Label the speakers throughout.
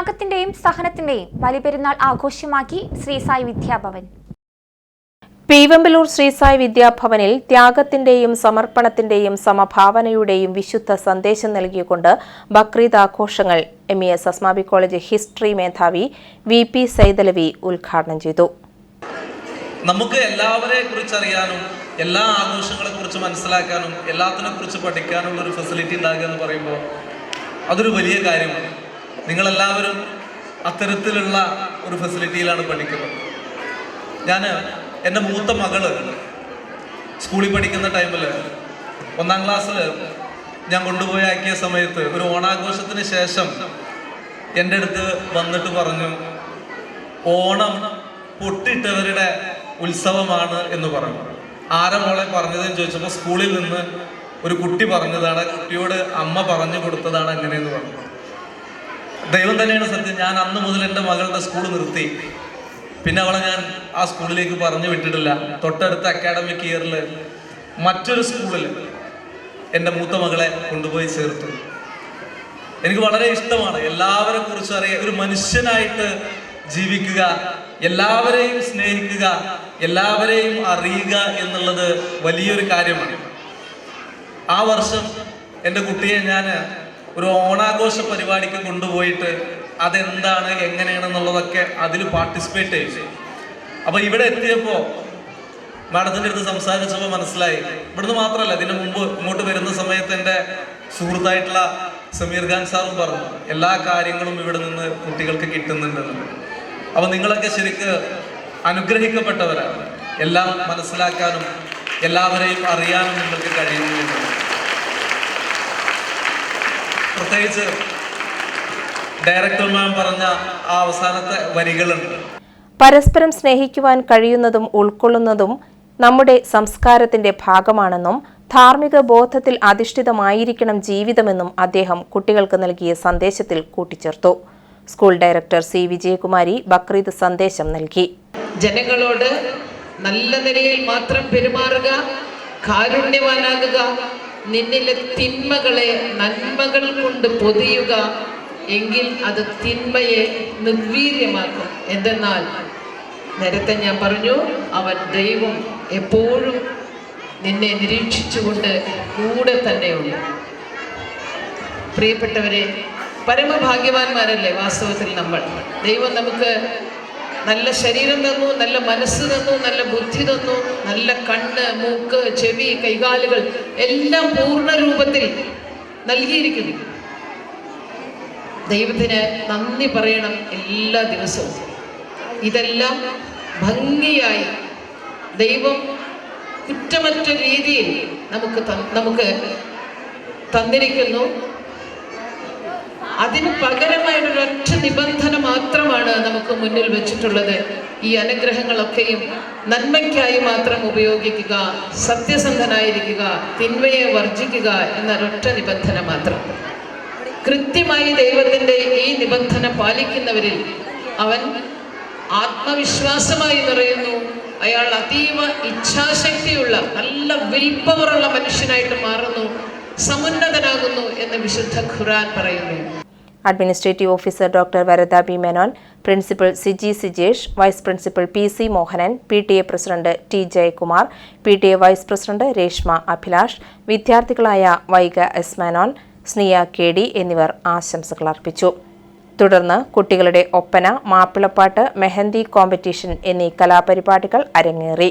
Speaker 1: ത്യാഗത്തിന്റെയും സഹനത്തിന്റെയും ബലിപെരുന്നാൾ ആഘോഷമാക്കി ശ്രീ സായി വിദ്യാഭവൻ.
Speaker 2: പീവമ്പലൂർ ശ്രീസായി വിദ്യാഭവനിൽ ത്യാഗത്തിന്റെയും സമർപ്പണത്തിന്റെയും സമഭാവനയുടെയും വിശുദ്ധ സന്ദേശം നൽകിക്കൊണ്ട് ബക്രീദ് ആഘോഷങ്ങൾ M E S Asmabi college history മേധാവി വി പി സൈതലവി ഉദ്ഘാടനം ചെയ്തു.
Speaker 3: നമുക്ക് എല്ലാവരെ കുറിച്ച് അറിയാനും എല്ലാ ആഘോഷങ്ങളെ കുറിച്ച് മനസ്സിലാക്കാനും എല്ലാത്തിനെ കുറിച്ച് പഠിക്കാനുള്ള ഒരു ഫെസിലിറ്റി ഉണ്ടാകുക എന്ന് പറയുമ്പോൾ അതൊരു വലിയ കാര്യമാണ്. നിങ്ങളെല്ലാവരും അത്തരത്തിലുള്ള ഒരു ഫെസിലിറ്റിയിലാണ് പഠിക്കുന്നത്. ഞാൻ എന്റെ മൂത്ത മകൾ സ്കൂളിൽ പഠിക്കുന്ന ടൈമിൽ ഒന്നാം ക്ലാസ്സിൽ ഞാൻ കൊണ്ടുപോയി ആക്കിയ സമയത്ത് ഒരു ഓണാഘോഷത്തിന് ശേഷം എന്റെ അടുത്ത് വന്നിട്ട് പറഞ്ഞു ഓണം പൊട്ടിട്ടവരുടെ ഉത്സവമാണ് എന്ന് പറഞ്ഞു. ആരാ മോളെ പറഞ്ഞതെന്ന് ചോദിച്ചപ്പോൾ സ്കൂളിൽ നിന്ന് ഒരു കുട്ടി പറഞ്ഞതാണ് കുട്ടിയോട് അമ്മ പറഞ്ഞു കൊടുത്തതാണ് അങ്ങനെയെന്ന് പറഞ്ഞു. ദൈവം തന്നെയാണ് സത്യം. ഞാൻ അന്ന് മുതൽ എന്റെ മകളുടെ സ്കൂൾ നിർത്തി. പിന്നെ അവളെ ഞാൻ ആ സ്കൂളിലേക്ക് പറഞ്ഞു വിട്ടിട്ടില്ല. തൊട്ടടുത്ത അക്കാഡമിക് ഇയറിൽ മറ്റൊരു സ്കൂളിൽ എന്റെ മൂത്ത മകളെ കൊണ്ടുപോയി ചേർത്തു. എനിക്ക് വളരെ ഇഷ്ടമാണ്. എല്ലാവരെ കുറിച്ചും അറിയാം. ഒരു മനുഷ്യനായിട്ട് ജീവിക്കുക എല്ലാവരെയും സ്നേഹിക്കുക എല്ലാവരെയും അറിയുക എന്നുള്ളത് വലിയൊരു കാര്യമാണ്. ആ വർഷം എന്റെ കുട്ടിയെ ഞാൻ ഒരു ഓണാഘോഷ പരിപാടിക്ക് കൊണ്ടുപോയിട്ട് അതെന്താണ് എങ്ങനെയാണെന്നുള്ളതൊക്കെ അതിൽ പാർട്ടിസിപ്പേറ്റ് ചെയ്തു അപ്പൊ ഇവിടെ എത്തിയപ്പോ മാഡത്തിന്റെ അടുത്ത് സംസാരിച്ചപ്പോൾ മനസ്സിലായി. ഇവിടുന്ന് മാത്രമല്ല ഇതിനു മുമ്പ് ഇങ്ങോട്ട് വരുന്ന സമയത്ത് എന്റെ സുഹൃത്തായിട്ടുള്ള സമീർ ഖാൻ സാറും പറഞ്ഞു എല്ലാ കാര്യങ്ങളും ഇവിടെ നിന്ന് കുട്ടികൾക്ക് കിട്ടുന്നുണ്ടെന്ന്. അപ്പൊ നിങ്ങളൊക്കെ ശരിക്ക് അനുഗ്രഹിക്കപ്പെട്ടവരാണ്. എല്ലാം മനസ്സിലാക്കാനും എല്ലാവരെയും അറിയാനും നിങ്ങൾക്ക് കഴിയുന്നുണ്ട്. പ്രത്യേകിച്ച് ഡയറക്ടർ മാം പറഞ്ഞ ആ അവസാനത്തെ വരികളുണ്ട്.
Speaker 2: പരസ്പരം സ്നേഹിക്കുവാൻ കഴിയുന്നതും ഉൾക്കൊള്ളുന്നതും നമ്മുടെ സംസ്കാരത്തിന്റെ ഭാഗമാണെന്നും ധാർമ്മിക ബോധത്തിൽ അധിഷ്ഠിതമായിരിക്കണം ജീവിതമെന്നും അദ്ദേഹം കുട്ടികൾക്ക് നൽകിയ സന്ദേശത്തിൽ കൂട്ടിച്ചേർത്തു. School director C Vijayakumari Bakrid സന്ദേശം നൽകി.
Speaker 4: ജനങ്ങളോട് നല്ല നിലയിൽ മാത്രം പെരുമാറുക കാരുണ്യവാനാകുക നിന്നിലെ തിന്മകളെ നന്മകൾ കൊണ്ട് പൊതിയുക എങ്കിൽ അത് തിന്മയെ നിർവീര്യമാക്കും. എന്തെന്നാൽ നേരത്തെ ഞാൻ പറഞ്ഞു അവൻ ദൈവം എപ്പോഴും നിന്നെ നിരീക്ഷിച്ചുകൊണ്ട് കൂടെ തന്നെയുണ്ട്. പ്രിയപ്പെട്ടവരെ പരമഭാഗ്യവാന്മാരല്ലേ വാസ്തവത്തിൽ നമ്മൾ? ദൈവം നമുക്ക് നല്ല ശരീരം തന്നു നല്ല മനസ്സ് തന്നു നല്ല ബുദ്ധി തന്നു നല്ല കണ്ണ് മൂക്ക് ചെവി കൈകാലുകൾ എല്ലാം പൂർണ രൂപത്തിൽ നൽകിയിരിക്കുന്നു. ദൈവത്തിന് നന്ദി പറയണം എല്ലാ ദിവസവും. ഇതെല്ലാം ഭംഗിയായി ദൈവം കുറ്റമറ്റ രീതിയിൽ നമുക്ക് നമുക്ക് തന്നിരിക്കുന്നു. അതിന് പകരമായിട്ടൊരൊറ്റ നിബന്ധന മാത്രമാണ് നമുക്ക് മുന്നിൽ വെച്ചിട്ടുള്ളത് ഈ അനുഗ്രഹങ്ങളൊക്കെയും നന്മയ്ക്കായി മാത്രം ഉപയോഗിക്കുക സത്യസന്ധനായിരിക്കുക തിന്മയെ വർജിക്കുക എന്നൊരൊറ്റ നിബന്ധന മാത്രം. കൃത്യമായി ദൈവത്തിന്റെ ഈ നിബന്ധന പാലിക്കുന്നവരിൽ അവൻ ആത്മവിശ്വാസമായി നിറയുന്നു. അയാൾ അതീവ ഇച്ഛാശക്തിയുള്ള നല്ല വിൽ പവറുള്ള മനുഷ്യനായിട്ട് മാറുന്നു സമുന്നതനാകുന്നു എന്ന് വിശുദ്ധ ഖുറാൻ പറയുന്നു.
Speaker 2: Administrative officer doctor Varada B Menon principal Siji Sijesh vice principal P C Mohanan P T A president T Jayakumar P T A vice president Reshma Abhilash വിദ്യാർത്ഥികളായ Vaiga S Menon Sniya K D എന്നിവർ ആശംസകൾ അർപ്പിച്ചു. തുടർന്ന് കുട്ടികളുടെ ഒപ്പന മാപ്പിളപ്പാട്ട് mehndi competition എന്നീ കലാപരിപാടികൾ അരങ്ങേറി.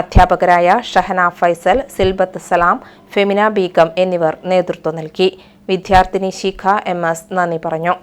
Speaker 5: അധ്യാപകരായ ഷഹന ഫൈസൽ സിൽബത്ത് സലാം ഫെമിന ബീഗം എന്നിവർ നേതൃത്വം നൽകി. വിദ്യാർത്ഥിനി ശിഖ എം എസ് നന്ദി പറഞ്ഞു.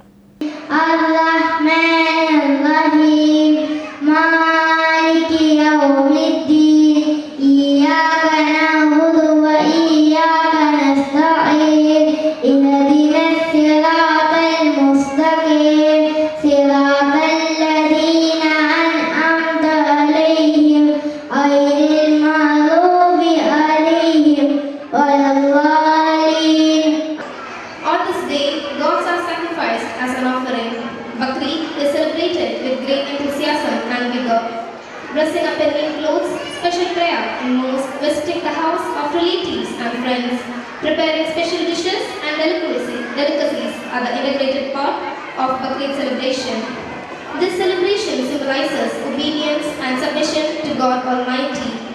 Speaker 6: Special dishes and delicacies, are the integrated part of Bakri celebration. This celebration symbolizes obedience and submission to God Almighty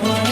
Speaker 6: Namo